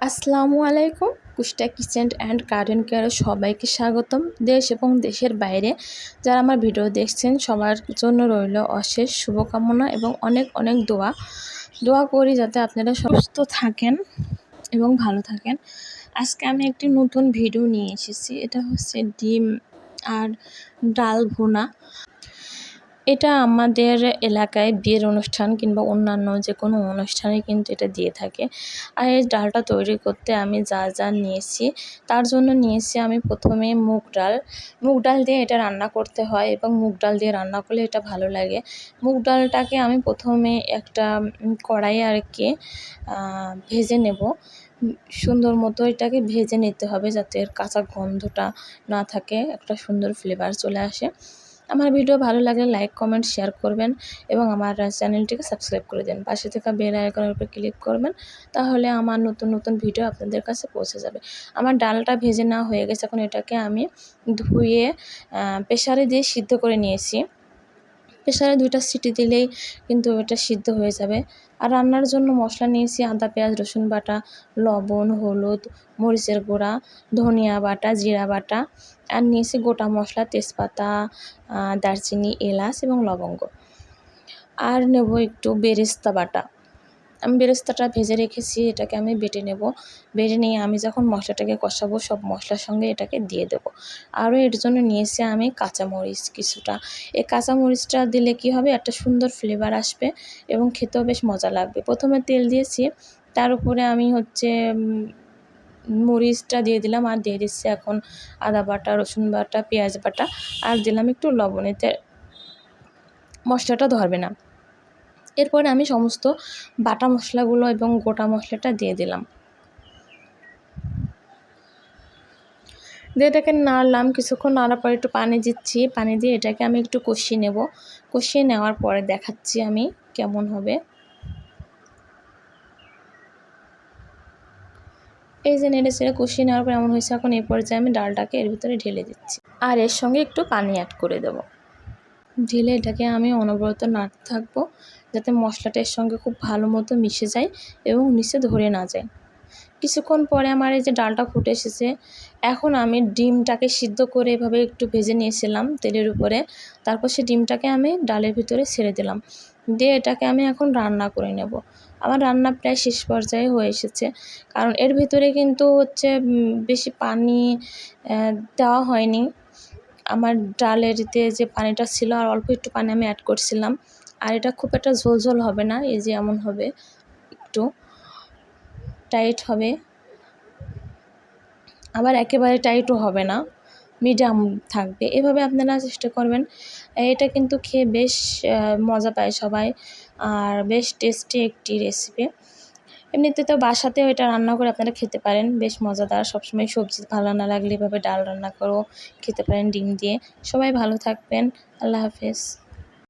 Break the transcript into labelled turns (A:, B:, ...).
A: আসসালামু আলাইকুম। কুষ্টা kitchen and garden কেয়ারে সবাইকে স্বাগতম। দেশ এবং দেশের বাইরে যারা আমার ভিডিও দেখছেন, সবার জন্য রইল অশেষ শুভকামনা এবং অনেক অনেক দোয়া। দোয়া করি যাতে আপনারা সুস্থ থাকেন এবং ভালো থাকেন। আজকে আমি একটি নতুন ভিডিও নিয়ে এসেছি। এটা হচ্ছে ডিম আর ডাল ভুনা। এটা আমাদের এলাকায় বিয়ের অনুষ্ঠান কিংবা অন্যান্য যে কোনো অনুষ্ঠানে কিন্তু এটা দিয়ে থাকে। আর এই ডালটা তৈরি করতে আমি যা যা নিয়েছি, তার জন্য নিয়েছি আমি প্রথমে মুগ ডাল। মুগ ডাল দিয়ে এটা রান্না করতে হয় এবং মুগ ডাল দিয়ে রান্না করলে এটা ভালো লাগে। মুগ ডালটাকে আমি প্রথমে একটা কড়াই আর কি ভেজে নেব। সুন্দর মতো এটাকে ভেজে নিতে হবে যাতে এর কাঁচা গন্ধটা না থাকে, একটা সুন্দর ফ্লেভার চলে আসে। আমার ভিডিও ভালো লাগলে লাইক, কমেন্ট, শেয়ার করবেন এবং আমার চ্যানেলটিকে সাবস্ক্রাইব করে দেন। পাশে থাকা বেল আইকনের উপর ক্লিক করবেন, তাহলে আমার নতুন নতুন ভিডিও আপনাদের কাছে পৌঁছে যাবে। আমার ডালটা ভেজে না হয়ে গেছে, এখন এটাকে আমি ধুয়ে প্রেশারে দিয়ে সিদ্ধ করে নিয়েছি। প্রেশারে দুইটা সিটি দিলেই কিন্তু এটা সিদ্ধ হয়ে যাবে। আর রান্নার জন্য মশলা নিয়েছি আদা, পেঁয়াজ, রসুন বাটা, লবণ, হলুদ, মরিচের গুঁড়া, ধনিয়া বাটা, জিরা বাটা, আর নিয়েছি গোটা মশলা, তেজপাতা দারচিনি, এলাচ এবং লবঙ্গ। আর নেব একটু বেরেস্তা বাটা। আমি বেরেস্তাটা ভেজে রেখেছি, এটাকে আমি বেটে নেব। বেটে নিয়ে আমি যখন মশলাটাকে কষাবো, সব মশলার সঙ্গে এটাকে দিয়ে দেবো। আরও এর জন্য নিয়েছি আমি কাঁচামরিচ কিছুটা। এই কাঁচামরিচটা দিলে কি হবে? একটা সুন্দর ফ্লেভার আসবে এবং খেতেও বেশ মজা লাগবে। প্রথমে তেল দিয়েছি, তার উপরে আমি হচ্ছে মরিচটা দিয়ে দিলাম আর দিয়ে দিচ্ছি এখন আদা বাটা, রসুন বাটা, পেঁয়াজ বাটা। আর দিলাম একটু লবণ, এতে মশলাটা ধরবে না। এরপরে আমি সমস্ত বাটা মশলাগুলো এবং গোটা মশলাটা দিয়ে দিলাম। দিয়ে এটাকে নাড়লাম, কিছুক্ষণ নাড়ার পরে একটু পানি দিচ্ছি। পানি দিয়ে এটাকে আমি একটু কষিয়ে নেব। কষিয়ে নেওয়ার পরে দেখাচ্ছি আমি কেমন হবে। এই যে নেড়ে চেড়ে কষিয়ে নেওয়ার পর এমন হয়েছে, এখন এই পর্যায়ে আমি ডালটাকে এর ভিতরে ঢেলে দিচ্ছি। আর এর সঙ্গে একটু পানি অ্যাড করে দেবো। ঢেলে এটাকে আমি অনবরত নাড়তে থাকব। যাতে এর সঙ্গে খুব ভালো মতো মিশে যায় এবং নিচে ধরে না যায়। কিছুক্ষণ পরে আমার এই যে ডালটা ফুটে এসেছে, এখন আমি ডিমটাকে সিদ্ধ করে এভাবে একটু ভেজে নিয়েছিলাম তেলের উপরে। তারপর সে ডিমটাকে আমি ডালের ভিতরে ছেড়ে দিলাম। দিয়ে এটাকে আমি এখন রান্না করে নেব। আমার রান্না প্রায় শেষ পর্যায়ে হয়ে এসেছে। কারণ এর ভিতরে কিন্তু হচ্ছে বেশি পানি দেওয়া হয়নি। আমার ডালেরতে যে পানিটা ছিল, আর অল্প একটু পানি আমি অ্যাড করছিলাম। আর এটা খুব একটা ঝোল ঝোল হবে না, এই যে এমন হবে, একটু টাইট হবে। আবার একেবারে টাইটও হবে না মিডিয়াম থাকবে, এভাবে আপনারা চেষ্টা করবেন। এটা কিন্তু খেয়ে বেশ মজা পায় সবাই, আর বেশ টেস্টি একটি রেসিপি এমনিতে তো বাসাতেও এটা রান্না করে আপনারা খেতে পারেন, বেশ মজাদার। সবসময় সবজি ভালো না লাগলে এভাবে ডাল রান্না করেও খেতে পারেন ডিম দিয়ে। সবাই ভালো থাকবেন, আল্লাহ হাফেজ।